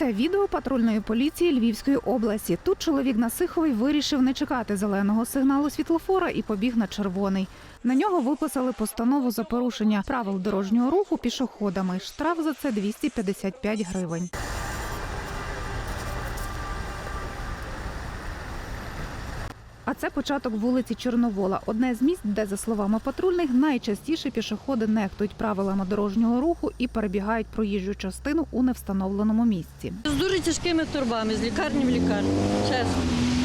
Це відео патрульної поліції Львівської області. Тут чоловік Насиховий вирішив не чекати зеленого сигналу світлофора і побіг на червоний. На нього виписали постанову за порушення правил дорожнього руху пішоходами. Штраф за це 255 гривень. А це початок вулиці Чорновола, одне з місць, де, за словами патрульних, найчастіше пішоходи нехтують правилами дорожнього руху і перебігають проїжджу частину у невстановленому місці. З дуже тяжкими торбами, з лікарні в лікарню, чесно.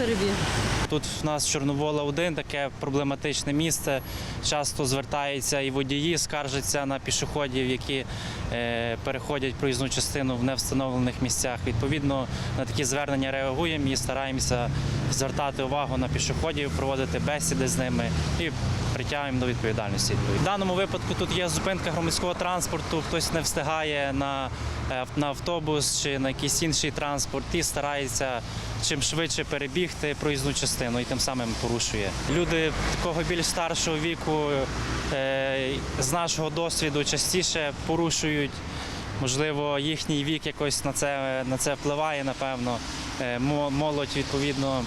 І. Тут в нас Чорновола 1 таке проблематичне місце. Часто звертаються і водії, скаржаться на пішоходів, які е, переходять проїзну частину в невстановлених місцях. Відповідно, на такі звернення реагуємо і стараємося звертати увагу на пішоходів, проводити бесіди з ними і притягуємо до відповідальності. В даному випадку тут є зупинка громадського транспорту, хтось не встигає на, е, на автобус чи на якийсь інший транспорт і старається чим швидше перебігти проїзну частину і тим самим порушує. Люди такого більш старшого віку е, з нашого досвіду частіше порушують. Можливо, їхній вік якось на це, на це впливає, напевно. Е, Молодь, відповідно,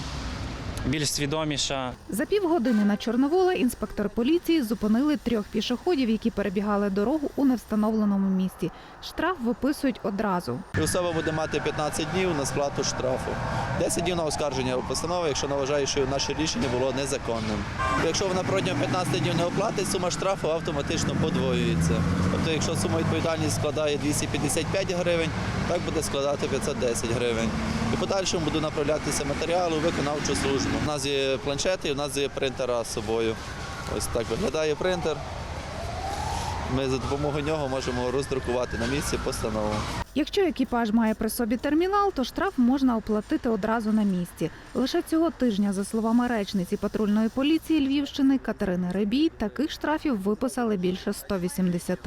більш свідоміша. За півгодини на Чорновола інспектори поліції зупинили трьох пішоходів, які перебігали дорогу у невстановленому місці. Штраф виписують одразу. І особа буде мати 15 днів на сплату штрафу. 10 днів на оскарження постанови, якщо вона вважає, що наше рішення було незаконним. Якщо вона протягом 15 днів не оплатить, сума штрафу автоматично подвоюється. Тобто, якщо сума відповідальності складає 255 гривень, так буде складати 510 гривень. І в подальшому буду направлятися матеріали у виконавчу службу. У нас є планшети, у нас є принтера з собою. Ось так виглядає принтер. Ми за допомогою нього можемо роздрукувати на місці постанову. Якщо екіпаж має при собі термінал, то штраф можна оплатити одразу на місці. Лише цього тижня, за словами речниці патрульної поліції Львівщини Катерини Рибій, таких штрафів виписали більше 180.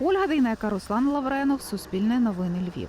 Ольга Дейнека, Руслан Лавренов, Суспільне новини Львів.